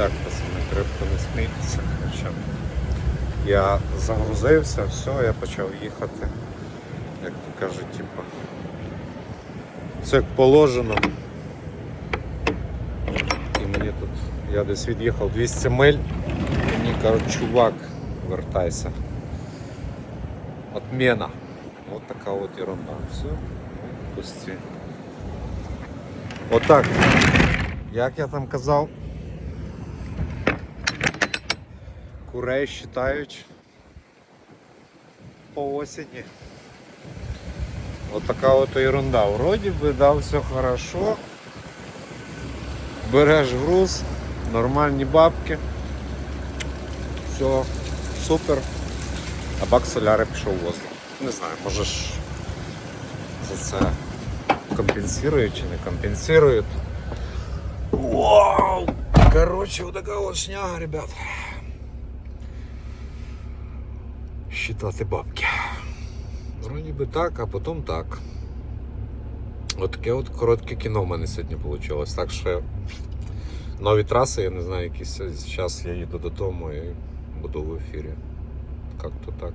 Так, пацани, крепко не смійтеся. Короче. Я загрузився, все, я почав їхати. Як то кажуть, типу. Все як положено. І мені тут, я десь від'їхав 200 миль. І мені кажуть, чувак, вертайся. Отмена. Вот така от ерунда. Все, пусті. Отак. Як я там казав, курей считають по осені. Вот така от ерунда. Вроді би да, все хорошо. Береш груз, нормальні бабки. Все супер. А бак соляри пішов воздух. Не знаю, може ж за це компенсирують чи не компенсирують. Вау! Короче, вот такая вот шняга, ребят. Считати бабки. Вроді би так, а потім так. От таке от коротке кіно в мене сьогодні вийшло. Так що нові траси, я не знаю, якісь. Зараз я їду додому і буду в ефірі. Як-то так.